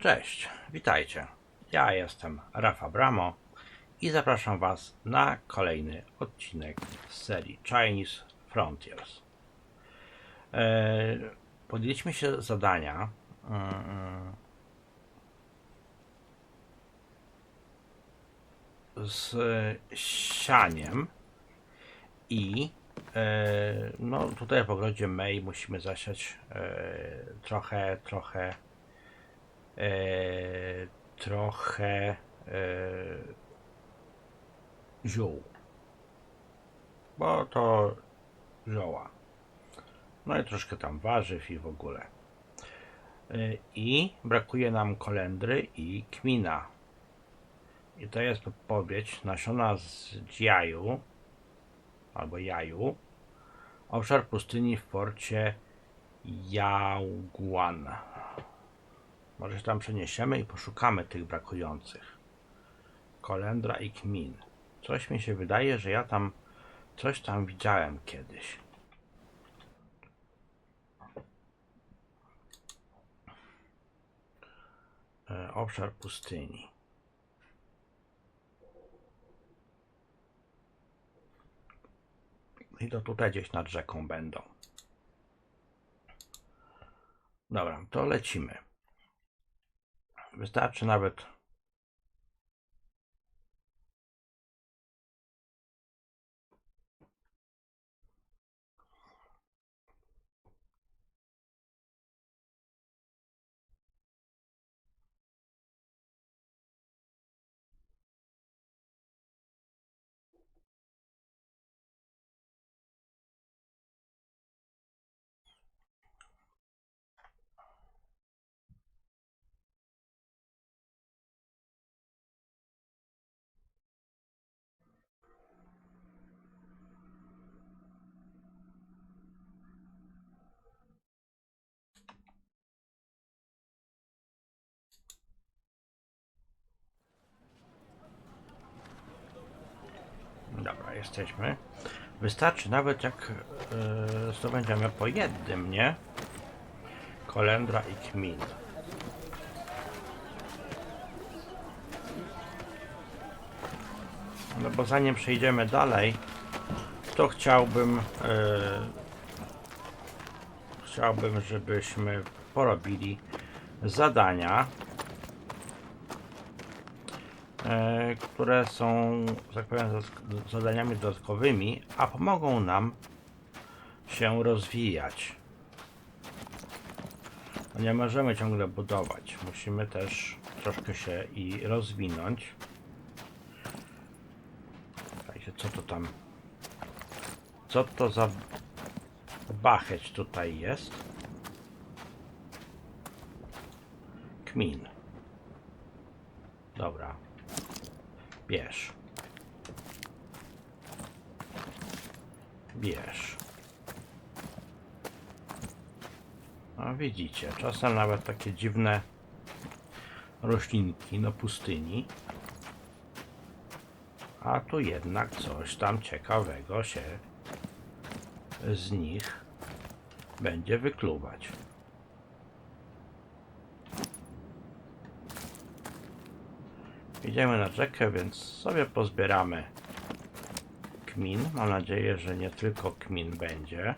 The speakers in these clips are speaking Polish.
Cześć, witajcie. Ja jestem Rafa Bramo i zapraszam Was na kolejny odcinek z serii Chinese Frontiers. E, Podjęliśmy się zadania mm, z sianiem i e, no tutaj w ogrodzie May musimy zasiać e, trochę, trochę e, trochę e, ziół. Bo to zioła. No i troszkę tam warzyw i w ogóle. E, I brakuje nam kolendry i kmina. I to jest podpowiedź nasiona z dziaju albo jaju. Obszar pustyni w porcie Yauguan. Może się tam przeniesiemy i poszukamy tych brakujących. Kolendra i kmin. Coś mi się wydaje, że ja tam coś tam widziałem kiedyś. E, obszar pustyni. I to tutaj gdzieś nad rzeką będą. Dobra, to lecimy. Wystarczy nawet jesteśmy. Wystarczy nawet jak yy, zdobędziemy po jednym, nie? Kolendra i kmin. No bo zanim przejdziemy dalej, to chciałbym yy, chciałbym, żebyśmy porobili zadania które są, tak powiem, zadaniami dodatkowymi, a pomogą nam się rozwijać. No Nie możemy ciągle budować, musimy też troszkę się i rozwinąć. Słuchajcie, co to tam? Co to za bacheć tutaj jest? Kmin. Dobra, Bierz. Bierz. No widzicie, czasem nawet takie dziwne roślinki na pustyni. A tu jednak coś tam ciekawego się z nich będzie wykluwać. Idziemy na rzekę, więc sobie pozbieramy kmin. Mam nadzieję, że nie tylko kmin będzie.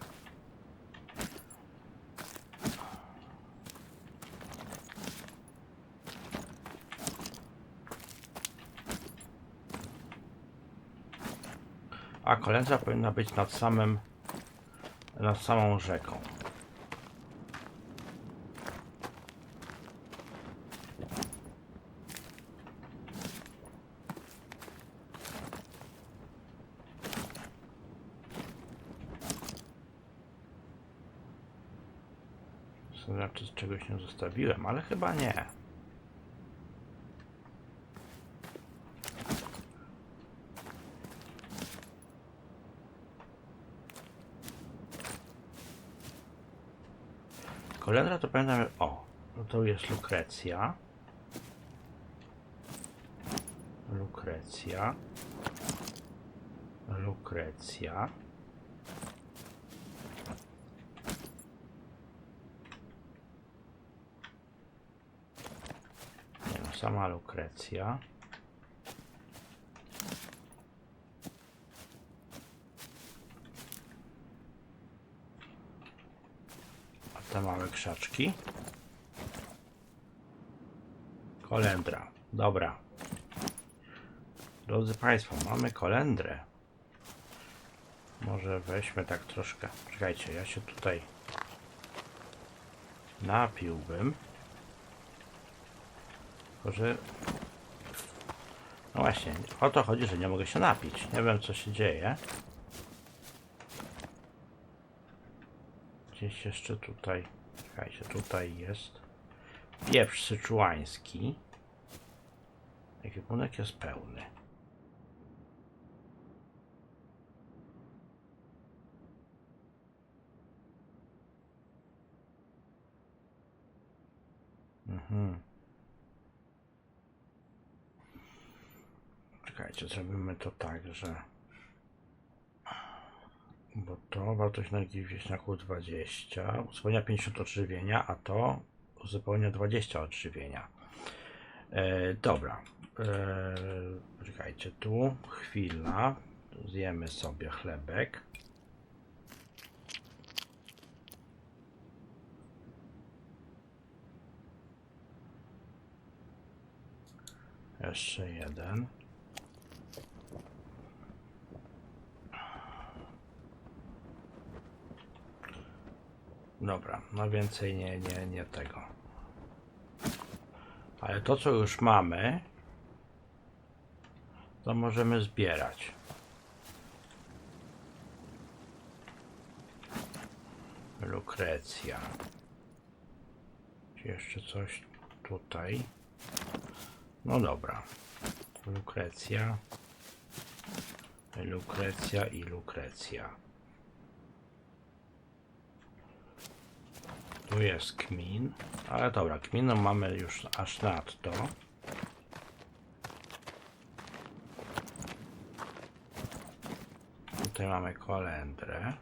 A kolędra powinna być nad samym nad samą rzeką. To nie zostawiłem, ale chyba nie. Kolendra to pamiętam. O, no to jest Lukrecja. Lukrecja. Lukrecja. Sama Lukrecja. A te małe krzaczki. Kolendra. Dobra. Drodzy Państwo, mamy kolendrę. Może weźmy tak troszkę. Czekajcie, ja się tutaj napiłbym. Tylko, że... No właśnie, o to chodzi, że nie mogę się napić. Nie wiem, co się dzieje. Gdzieś jeszcze tutaj... Czekajcie, tutaj jest... Pieprz syczuański. Ekwipunek jest pełny. Mhm. Czekajcie, zrobimy to tak, że... Bo to wartość energii wieśniaku 20, uzupełnia 50 odżywienia, a to uzupełnia 20 odżywienia. E, dobra. E, czekajcie, tu chwila. Zjemy sobie chlebek. Jeszcze jeden. Dobra, no więcej nie, nie, nie tego. Ale to, co już mamy, to możemy zbierać. Lukrecja. Jeszcze coś tutaj? No dobra. Lukrecja. Lukrecja i Lukrecja. Tu jest kmin. Ale dobra, kminu mamy już aż nadto. Tutaj mamy kolendrę.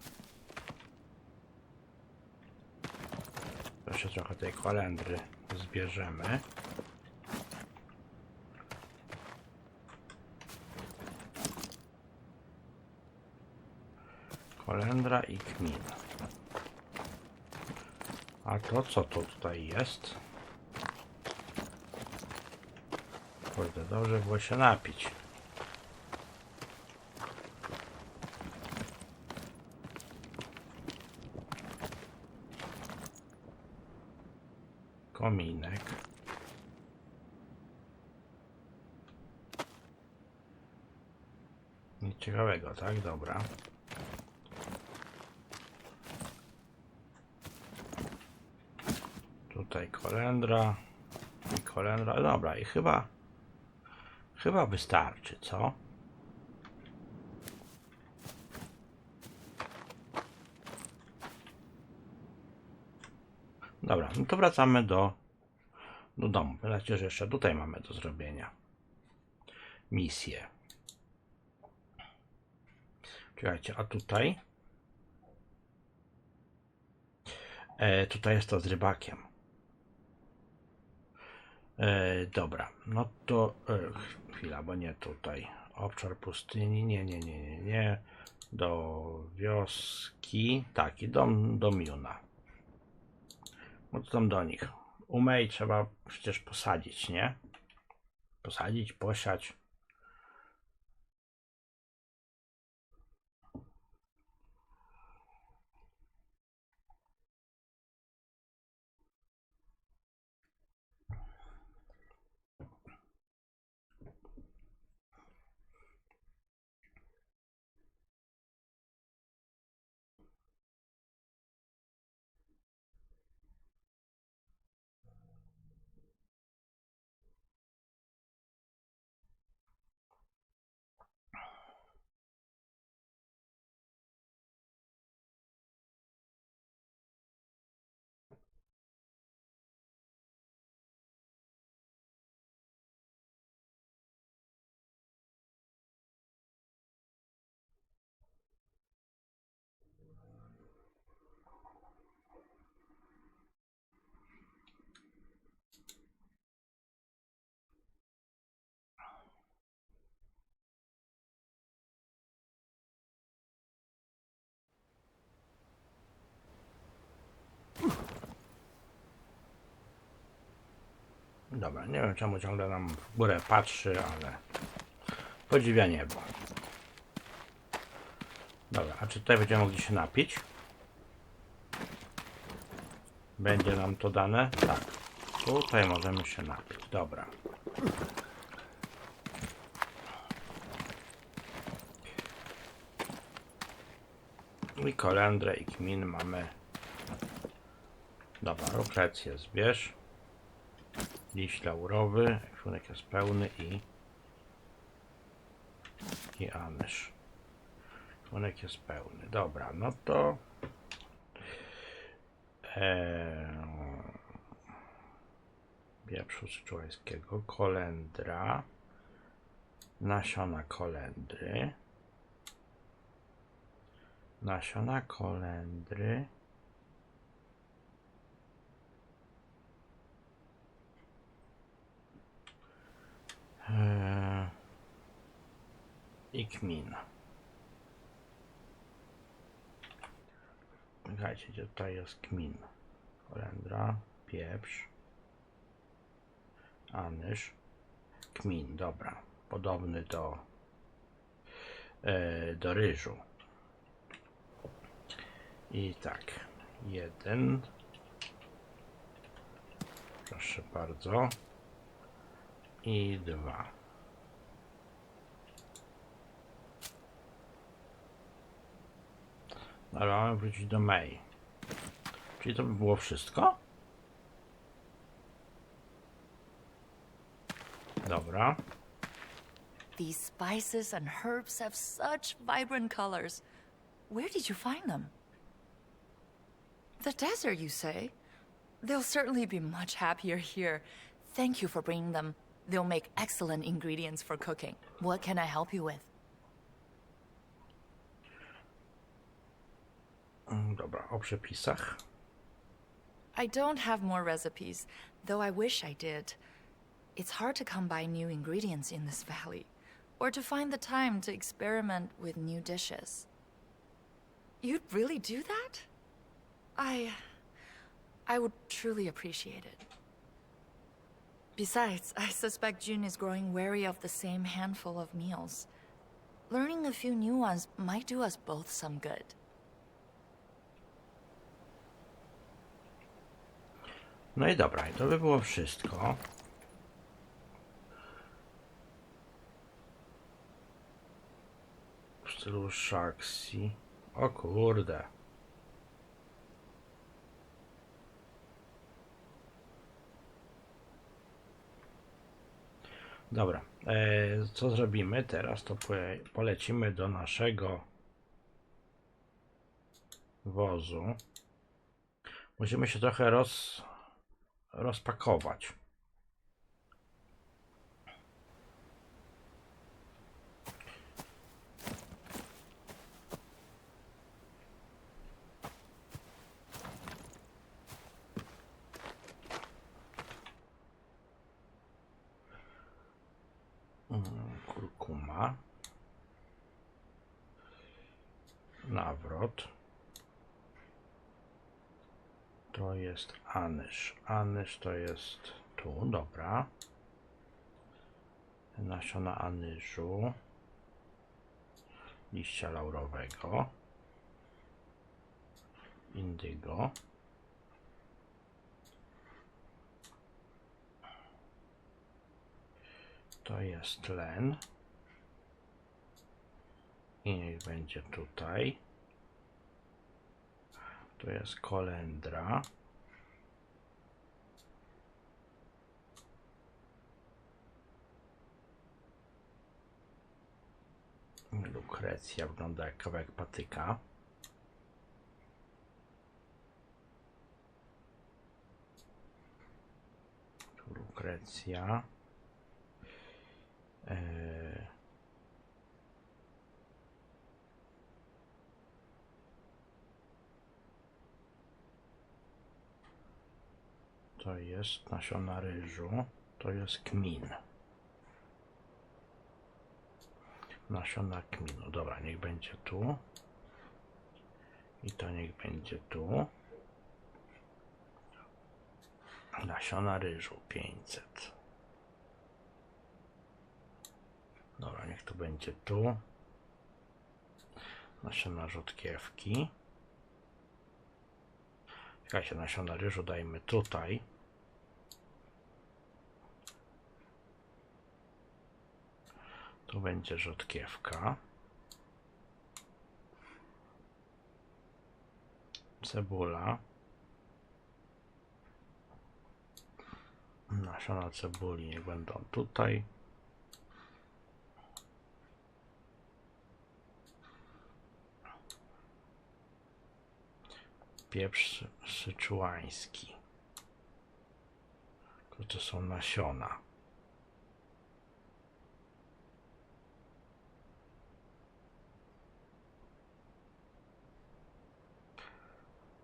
Jeszcze trochę tej kolendry zbierzemy. Kolendra i kmin. A to co to tutaj jest? Kurde, dobrze było się napić. Kominek. Nic ciekawego, tak? Dobra. Tutaj kolendra i kolendra. Dobra, i chyba chyba wystarczy, co? Dobra, no to wracamy do, do domu. Pamiętajcie, że jeszcze tutaj mamy do zrobienia misję. Czekajcie, a tutaj? E, tutaj jest to z rybakiem. E, dobra, no to e, chwila, bo nie tutaj. Obszar pustyni, nie, nie, nie, nie, nie. Do wioski, tak, i do, do Miuna. No to tam do nich. Umej trzeba przecież posadzić, nie? Posadzić, posiać. Dobra, nie wiem czemu ciągle nam w górę patrzy, ale podziwia niebo. Dobra, a czy tutaj będziemy mogli się napić? Będzie nam to dane? Tak. Tutaj możemy się napić. Dobra. I kolendrę i kmin mamy. Dobra, lukrecję zbierz. Liść laurowy, członek jest pełny i i anysz. Członek jest pełny. Dobra, no to eee, wieprzu człowieckiego, kolendra, nasiona kolendry, nasiona kolendry, i kmin. Słuchajcie, gdzie tutaj jest kmin? Kolendra, pieprz, anyż, kmin, dobra. Podobny do, e, do ryżu. I tak, jeden. Proszę bardzo. I dwa. Ale wrócić do May. Czyli to by było wszystko? Dobra. These spices and herbs have such vibrant colors. Where did you find them? The desert, you say? They'll certainly be much happier here. Thank you for bringing them. They'll make excellent ingredients for cooking. What can I help you with? Mm, dobra, o przepisach. I don't have more recipes, though I wish I did. It's hard to come by new ingredients in this valley, or to find the time to experiment with new dishes. You'd really do that? I. I would truly appreciate it. Besides, I suspect June is growing wary of the same handful of meals. Learning a few new ones might do us both some good. No i dobra, i to by było wszystko. W stylu Sharksy. O kurde. Dobra, e, co zrobimy teraz? To polecimy do naszego wozu. Musimy się trochę roz, rozpakować. Mm, Kurkuma. Nawrot. To jest anyż. To jest tu, dobra. Nasiona anyżu. Liścia laurowego. Indygo. To jest tlen. I niech będzie tutaj. To jest kolendra. Lukrecja wygląda jak kawałek patyka. Tu Lukrecja. Eee, To jest nasiona ryżu. To jest kmin. Nasiona kminu. Dobra, niech będzie tu. I to niech będzie tu. Nasiona ryżu 500. Dobra, niech to będzie tu. Nasiona rzodkiewki. Czekajcie, nasiona ryżu dajmy tutaj. Tu będzie rzodkiewka. Cebula. Nasiona cebuli niech będą tutaj. Pieprz syczuański. To, to są nasiona.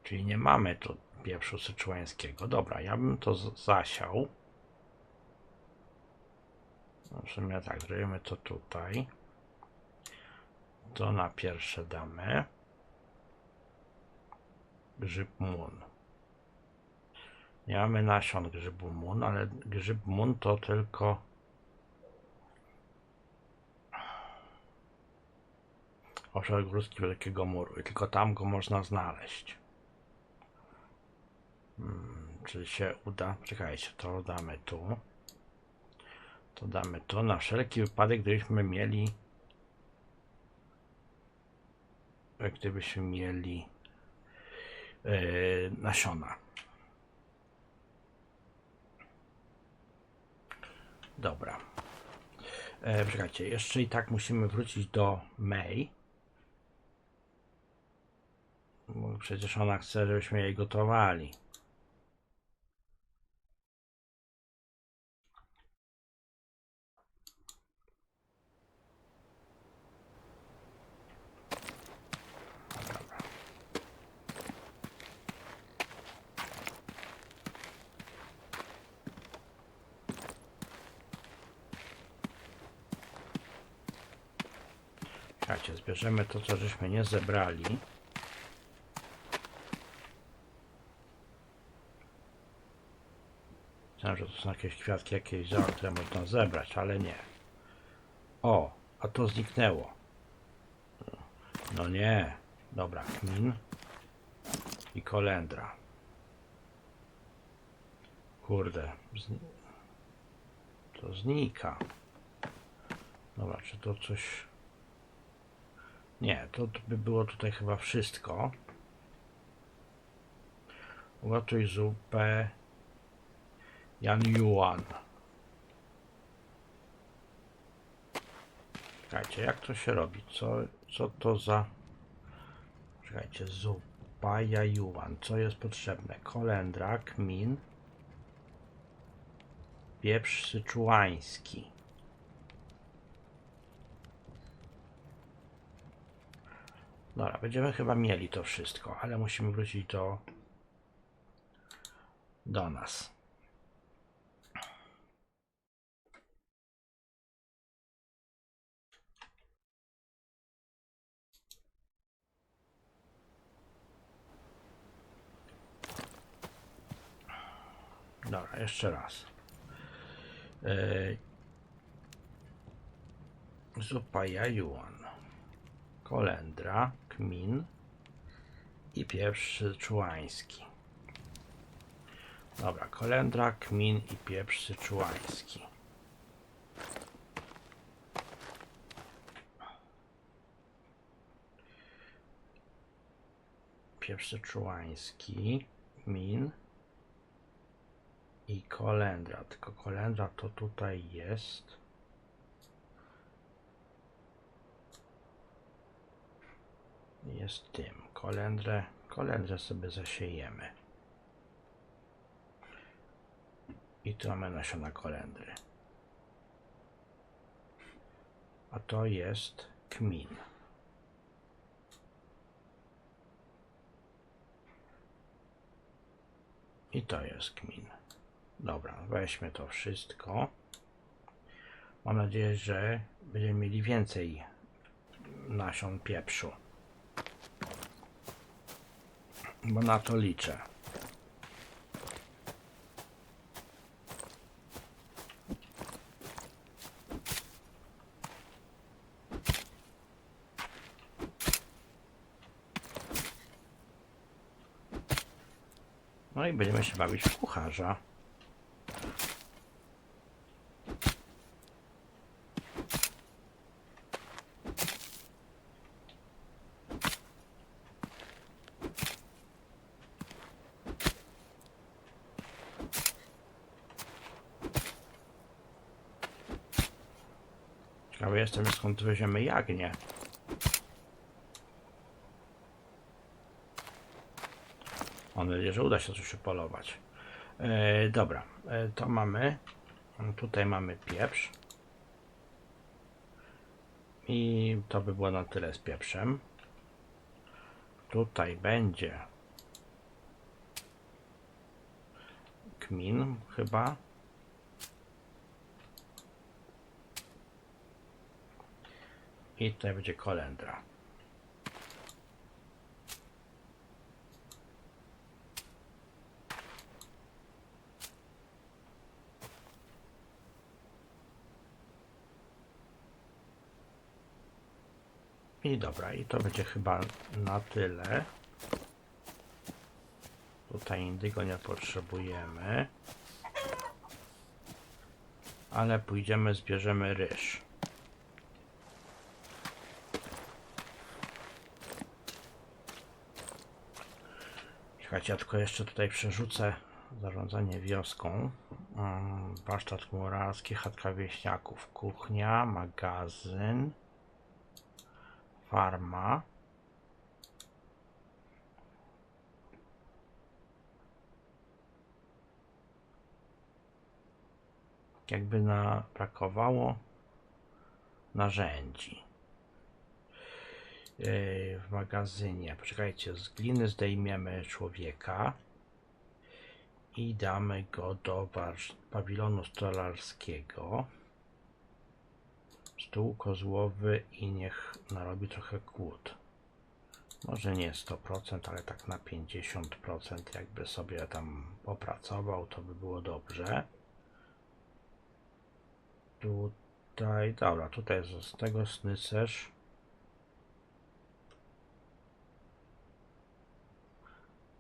Czyli nie mamy tu pieprzu syczuańskiego. Dobra, ja bym to zasiał. No, w sumie tak, zrobimy to tutaj. To na pierwsze damy. Grzyb mun. Nie mamy nasion grzybu mun, ale grzyb mun to tylko obszar górski Wielkiego Muru i tylko tam go można znaleźć. Hmm, czy się uda? Czekajcie, to damy tu. To damy tu na wszelki wypadek, gdybyśmy mieli gdybyśmy mieli yy, nasiona. Dobra. E, czekajcie, jeszcze i tak musimy wrócić do May. Bo przecież ona chce, żebyśmy jej gotowali. Dobra. Zbierzemy to, co żeśmy nie zebrali. Myślałem, że to są jakieś kwiatki, jakieś zioła, które można zebrać, ale nie. O, a to zniknęło. No nie. Dobra, kmin i kolendra. Kurde. To znika. Dobra, czy to coś... Nie, to by było tutaj chyba wszystko. Ugotuj zupę Jan Yuan. Czekajcie, jak to się robi? Co, co to za... Czekajcie, zupa Jajuan. Co jest potrzebne? Kolendra, kmin, pieprz syczuański. Dobra, będziemy chyba mieli to wszystko, ale musimy wrócić do do nas. Dobra, jeszcze raz. Yy, zupa jajuan, kolendra, kmin i pieprz syczuański. Dobra, kolendra, kmin i pieprz syczuański. Pieprz syczuański, kmin i kolendra. Tylko kolendra to tutaj jest. Jest tym. Kolendrę, kolendrę sobie zasiejemy. I tu mamy nasiona kolendry. A to jest kmin. I to jest kmin. Dobra, weźmy to wszystko. Mam nadzieję, że będziemy mieli więcej nasion pieprzu bo na to liczę. No i będziemy się bawić w kucharza. Ciekawy jestem skąd weźmiemy jagnię. Mam nadzieję, że uda się coś upolować. E, dobra, e, to mamy. Tutaj mamy pieprz. I to by było na tyle z pieprzem. Tutaj będzie kmin chyba. I tutaj będzie kolendra. I dobra, i to będzie chyba na tyle. Tutaj indygo nie potrzebujemy. Ale pójdziemy, zbierzemy ryż. Słuchajcie, ja tylko jeszcze tutaj przerzucę zarządzanie wioską. Mm, Warsztat murarski, chatka wieśniaków, kuchnia, magazyn, farma. Jakby na, brakowało narzędzi. Yy, w magazynie. Poczekajcie, z gliny zdejmiemy człowieka i damy go do pawilonu stolarskiego. Stół kozłowy i niech narobi trochę kłód. Może nie 100%, ale tak na 50% jakby sobie tam popracował, to by było dobrze. Tutaj, dobra, tutaj z tego snycerz.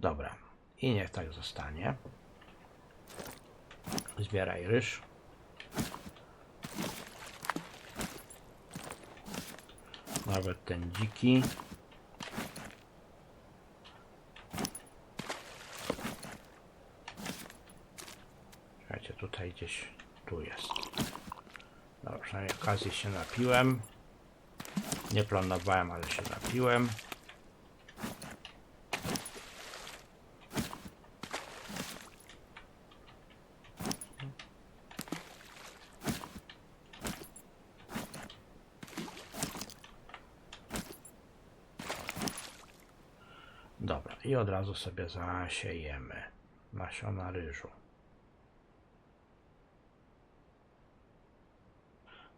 Dobra. I niech tak zostanie. Zbieraj ryż. Nawet ten dziki. Słuchajcie, tutaj gdzieś tu jest. Dobra, przynajmniej okazji się napiłem. Nie planowałem, ale się napiłem. Dobra, i od razu sobie zasiejemy nasiona ryżu.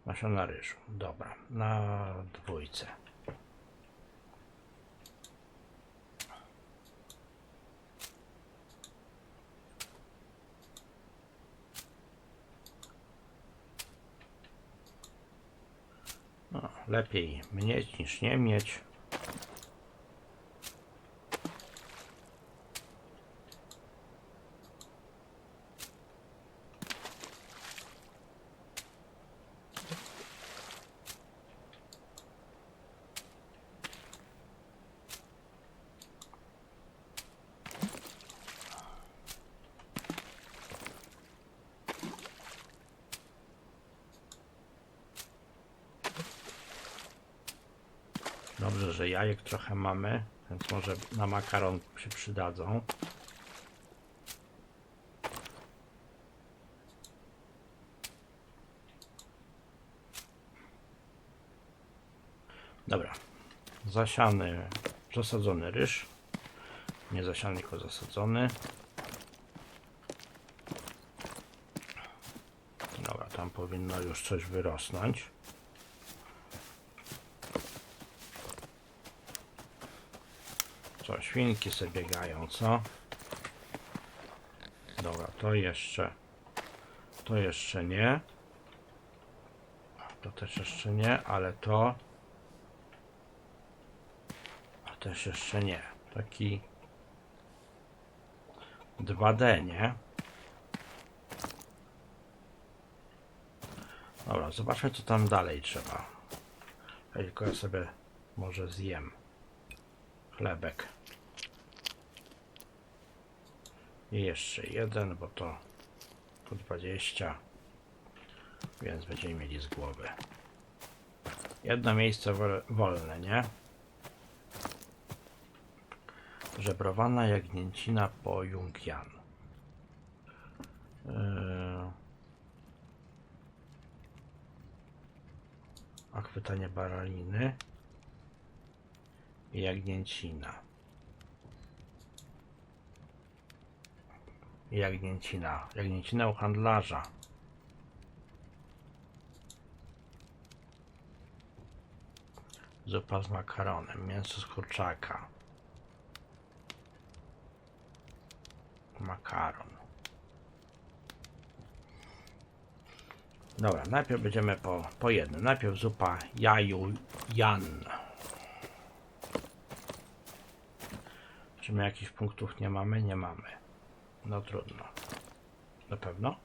Nasiona ryżu, dobra, na dwójce. No, lepiej mieć niż nie mieć. Dobrze, że jajek trochę mamy, więc może na makaron się przydadzą. Dobra. Zasiany, zasadzony ryż. Nie zasiany, tylko zasadzony. Dobra, tam powinno już coś wyrosnąć. Co, świnki sobie biegają, co? Dobra, to jeszcze. To jeszcze nie. To też jeszcze nie, ale to. A też jeszcze nie. Taki. 2D, nie? Dobra, zobaczmy co tam dalej trzeba. Ej, Tylko ja sobie może zjem chlebek. I jeszcze jeden, bo to po 20, więc będziemy mieli z głowy. Jedno miejsce wol- wolne, nie? Żebrowana jagnięcina po Jungian. Yy... Achwytanie baraliny i jagnięcina. Jagnięcina. Jagnięcina u handlarza. Zupa z makaronem. Mięso z kurczaka. Makaron. Dobra, najpierw będziemy po, po jednym. Najpierw zupa jaju jan. Czy my jakichś punktów nie mamy? Nie mamy. No trudno. Na pewno?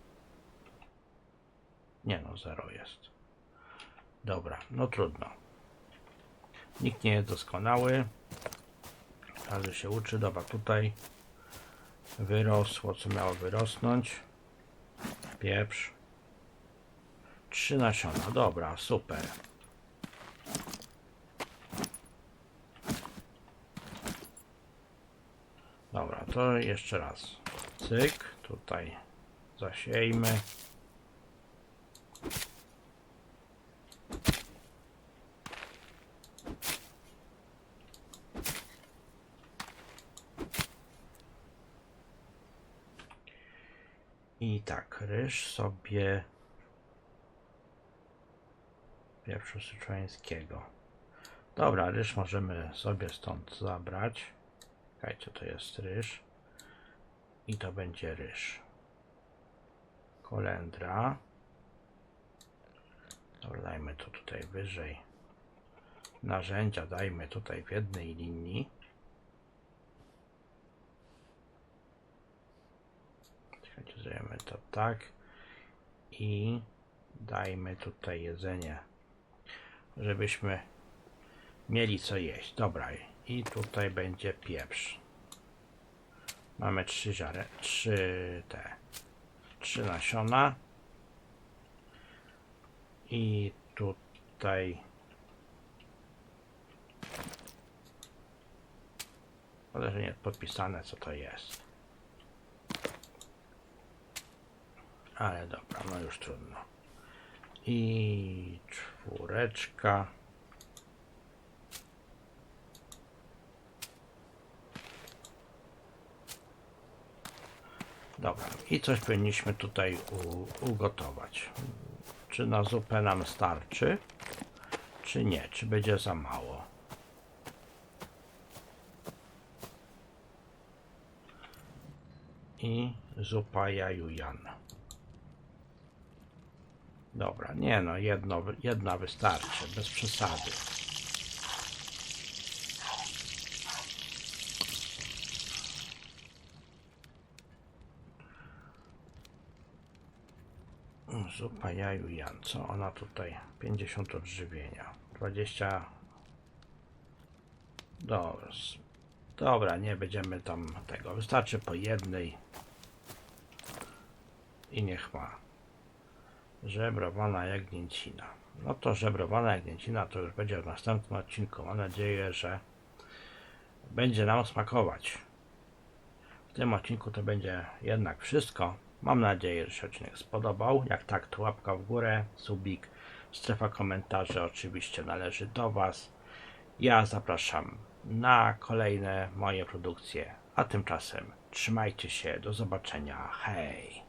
Nie no, zero jest. Dobra, no trudno. Nikt nie jest doskonały. Każdy się uczy. Dobra, tutaj wyrosło, co miało wyrosnąć. Pieprz. Trzy nasiona. Dobra, super. Dobra, to jeszcze raz. Cyk, tutaj zasiejmy. I tak, ryż sobie pieprzu syczuańskiego. Dobra, ryż możemy sobie stąd zabrać. Czekajcie, to jest ryż. I to będzie ryż. Kolendra. Dobra, dajmy to tutaj wyżej. Narzędzia dajmy tutaj w jednej linii. Czekajcie, zrobimy to tak. I dajmy tutaj jedzenie, żebyśmy mieli co jeść. Dobra, i tutaj będzie pieprz. Mamy trzy ziare, trzy te, trzy nasiona. I tutaj ale że nie podpisane co to jest. Ale dobra, no już trudno. I czwóreczka. Dobra, i coś powinniśmy tutaj ugotować. Czy na zupę nam starczy, czy nie? Czy będzie za mało? I zupa jajujan. Dobra, nie no, jedno, jedna wystarczy, bez przesady. Zupa jaju Jan. Co ona tutaj? 50 odżywienia. 20. Dobra. Dobra, nie będziemy tam tego. Wystarczy po jednej. I niech ma. Żebrowana jagnięcina. No to żebrowana jagnięcina to już będzie w następnym odcinku. Mam nadzieję, że będzie nam smakować. W tym odcinku to będzie jednak wszystko. Mam nadzieję, że się odcinek spodobał. Jak tak, to łapka w górę, subik, strefa komentarzy oczywiście należy do Was. Ja zapraszam na kolejne moje produkcje. A tymczasem trzymajcie się, do zobaczenia. Hej!